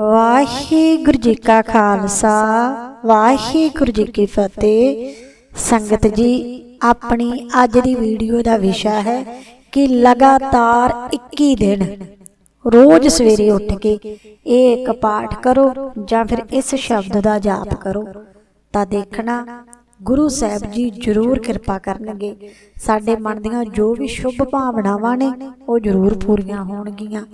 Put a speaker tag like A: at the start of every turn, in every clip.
A: ਵਾਹਿਗੁਰੂ ਜੀ ਕਾ ਖਾਲਸਾ, ਵਾਹਿਗੁਰੂ ਜੀ ਕੀ ਫਤਿਹ। ਸੰਗਤ ਜੀ, ਆਪਣੀ ਅੱਜ ਦੀ ਵੀਡੀਓ ਦਾ ਵਿਸ਼ਾ ਹੈ ਕਿ ਲਗਾਤਾਰ 21 ਦਿਨ ਰੋਜ਼ ਸਵੇਰੇ ਉੱਠ ਕੇ ਇਹ ਇੱਕ ਪਾਠ ਕਰੋ ਜਾਂ ਫਿਰ ਇਸ ਸ਼ਬਦ ਦਾ ਜਾਪ ਕਰੋ। ਤਾਂ ਦੇਖਣਾ, ਗੁਰੂ ਸਾਹਿਬ ਜੀ ਜ਼ਰੂਰ ਕਿਰਪਾ ਕਰਨਗੇ। ਸਾਡੇ ਮਨ ਦੀਆਂ ਜੋ ਵੀ ਸ਼ੁਭ ਭਾਵਨਾਵਾਂ ਨੇ, ਉਹ ਜ਼ਰੂਰ ਪੂਰੀਆਂ ਹੋਣਗੀਆਂ।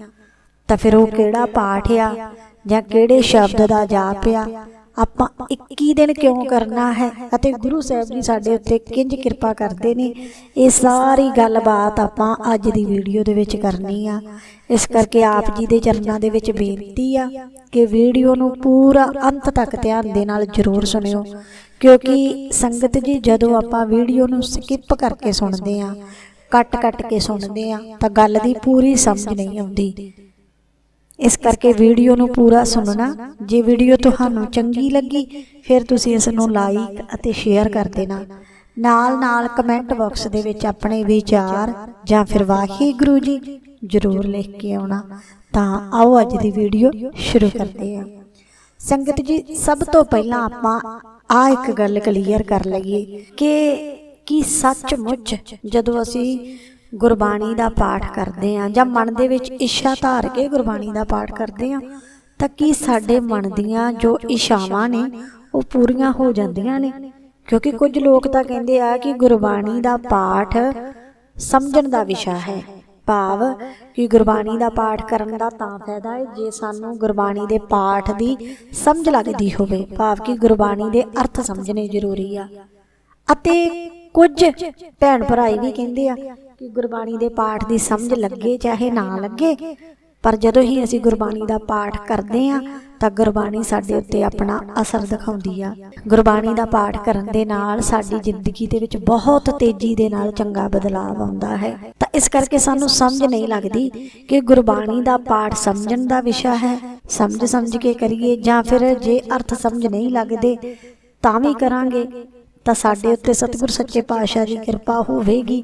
A: ਤਾਂ ਫਿਰ ਉਹ ਕਿਹੜਾ ਪਾਠ ਆ? ਜਾਂ ਕਿਹੜੇ ਸ਼ਬਦ ਦਾ ਜਾਪ ਆ ਆਪਾਂ 21 ਦਿਨ ਕਿਉਂ ਕਰਨਾ ਹੈ? ਅਤੇ ਗੁਰੂ ਸਾਹਿਬ ਜੀ ਸਾਡੇ ਉੱਤੇ ਕਿੰਜ ਕਿਰਪਾ ਕਰਦੇ ਨੇ? ਇਹ ਸਾਰੀ ਗੱਲਬਾਤ ਆਪਾਂ ਅੱਜ ਦੀ ਵੀਡੀਓ ਦੇ ਵਿੱਚ ਕਰਨੀ ਆ। ਇਸ ਕਰਕੇ ਆਪ ਜੀ ਦੇ ਚਰਨਾਂ ਦੇ ਵਿੱਚ ਬੇਨਤੀ ਆ ਕਿ ਵੀਡੀਓ ਨੂੰ ਪੂਰਾ ਅੰਤ ਤੱਕ ਧਿਆਨ ਦੇ ਨਾਲ ਜ਼ਰੂਰ ਸੁਣਿਓ। ਕਿਉਂਕਿ ਸੰਗਤ ਜੀ ਜਦੋਂ ਆਪਾਂ ਵੀਡੀਓ ਨੂੰ ਸਕਿਪ ਕਰਕੇ ਸੁਣਦੇ ਆ ਕੱਟ ਕੱਟ ਕੇ ਸੁਣਦੇ ਆ ਤਾਂ ਗੱਲ ਦੀ ਪੂਰੀ ਸਮਝ ਨਹੀਂ ਆਉਂਦੀ। ਇਸ ਕਰਕੇ ਵੀਡੀਓ ਨੂੰ ਪੂਰਾ ਸੁਣਨਾ। ਜੇ ਵੀਡੀਓ ਤੁਹਾਨੂੰ ਚੰਗੀ ਲੱਗੀ, ਫਿਰ ਤੁਸੀਂ ਇਸ ਨੂੰ ਲਾਈਕ ਅਤੇ ਸ਼ੇਅਰ ਕਰ ਦੇਣਾ। ਨਾਲ ਨਾਲ ਕਮੈਂਟ ਬਾਕਸ ਦੇ ਵਿੱਚ ਆਪਣੇ ਵਿਚਾਰ ਜਾਂ ਫਿਰ ਵਾਹਿਗੁਰੂ ਜੀ ਜ਼ਰੂਰ ਲਿਖ ਕੇ ਆਉਣਾ। ਤਾਂ ਆਓ ਅੱਜ ਦੀ ਵੀਡੀਓ ਸ਼ੁਰੂ ਕਰਦੇ ਹਾਂ। ਸੰਗਤ ਜੀ, ਸਭ ਤੋਂ ਪਹਿਲਾਂ ਆਪਾਂ ਆ ਇੱਕ ਗੱਲ ਕਲੀਅਰ ਕਰ ਲਈਏ ਕਿ ਕੀ ਸੱਚਮੁੱਚ ਜਦੋਂ ਅਸੀਂ ਗੁਰਬਾਣੀ ਦਾ ਪਾਠ ਕਰਦੇ ਆ ਜਾਂ ਮਨ ਦੇ ਵਿੱਚ ਇੱਛਾ ਧਾਰ ਕੇ ਗੁਰਬਾਣੀ ਦਾ ਪਾਠ ਕਰਦੇ ਆ ਤਾਂ ਕੀ ਸਾਡੇ ਮਨ ਦੀਆਂ ਜੋ ਇੱਛਾਵਾਂ ਨੇ, ਉਹ ਪੂਰੀਆਂ ਹੋ ਜਾਂਦੀਆਂ ਨੇ? ਕਿਉਂਕਿ ਕੁਝ ਲੋਕ ਤਾਂ ਕਹਿੰਦੇ ਆ ਕਿ ਗੁਰਬਾਣੀ ਦਾ ਪਾਠ ਸਮਝਣ ਦਾ ਵਿਸ਼ਾ ਹੈ। ਭਾਵ ਕਿ ਗੁਰਬਾਣੀ ਦਾ ਪਾਠ ਕਰਨ ਦਾ ਤਾਂ ਫਾਇਦਾ ਹੈ ਜੇ ਸਾਨੂੰ ਗੁਰਬਾਣੀ ਦੇ ਪਾਠ ਦੀ ਸਮਝ ਲੱਗਦੀ ਹੋਵੇ। ਭਾਵ ਕਿ ਗੁਰਬਾਣੀ ਦੇ ਅਰਥ ਸਮਝਣੇ ਜ਼ਰੂਰੀ ਆ। ਅਤੇ ਕੁਝ ਭੈਣ ਭਰਾਈ ਵੀ ਕਹਿੰਦੇ ਆ ਕਿ ਗੁਰਬਾਣੀ ਦੇ ਪਾਠ ਦੀ ਸਮਝ ਲੱਗੇ, ਚਾਹੇ ਨਾ ਲੱਗੇ। ਪਰ ਜਦੋਂ ਹੀ ਅਸੀਂ ਗੁਰਬਾਣੀ ਦਾ ਪਾਠ ਕਰਦੇ ਆ ਤਾਂ ਗੁਰਬਾਣੀ ਸਾਡੇ ਉੱਤੇ ਆਪਣਾ ਅਸਰ ਦਿਖਾਉਂਦੀ ਆ। ਗੁਰਬਾਣੀ ਦਾ ਪਾਠ ਕਰਨ ਦੇ ਨਾਲ ਸਾਡੀ ਜ਼ਿੰਦਗੀ ਦੇ ਵਿੱਚ ਬਹੁਤ ਤੇਜ਼ੀ ਦੇ ਨਾਲ ਚੰਗਾ ਬਦਲਾਅ ਆਉਂਦਾ ਹੈ। ਤਾਂ ਇਸ ਕਰਕੇ ਸਾਨੂੰ ਸਮਝ ਨਹੀਂ ਲੱਗਦੀ ਕਿ ਗੁਰਬਾਣੀ ਦਾ ਪਾਠ ਸਮਝਣ ਦਾ ਵਿਸ਼ਾ ਹੈ। ਸਮਝ ਸਮਝ ਕੇ ਕਰੀਏ ਜਾਂ ਫਿਰ ਜੇ ਅਰਥ ਸਮਝ ਨਹੀਂ ਲੱਗਦੇ, ਤਾਂ ਵੀ ਕਰਾਂਗੇ। ਤਾਂ ਸਾਡੇ ਉੱਤੇ ਸਤਿਗੁਰ ਸੱਚੇ ਪਾਤਸ਼ਾਹ ਦੀ ਕਿਰਪਾ ਹੋਵੇਗੀ।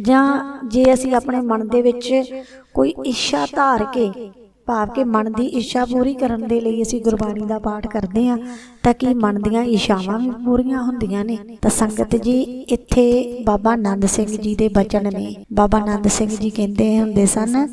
A: ਜਾਂ ਜੇ ਅਸੀਂ ਆਪਣੇ ਮਨ ਦੇ ਵਿੱਚ ਕੋਈ ਇੱਛਾ ਧਾਰ ਕੇ, ਭਾਵ ਕਿ ਮਨ ਦੀ ਇੱਛਾ ਪੂਰੀ ਕਰਨ ਦੇ ਲਈ ਅਸੀਂ ਗੁਰਬਾਣੀ ਦਾ ਪਾਠ ਕਰਦੇ ਹਾਂ, ਤਾਂ ਕਿ ਮਨ ਦੀਆਂ ਇੱਛਾਵਾਂ ਵੀ ਪੂਰੀਆਂ ਹੁੰਦੀਆਂ ਨੇ? ਤਾਂ ਸੰਗਤ ਜੀ, ਇੱਥੇ ਬਾਬਾ ਆਨੰਦ ਸਿੰਘ ਜੀ ਦੇ ਬਚਨ ਨੇ। ਬਾਬਾ ਆਨੰਦ ਸਿੰਘ ਜੀ ਕਹਿੰਦੇ ਹੁੰਦੇ ਸਨ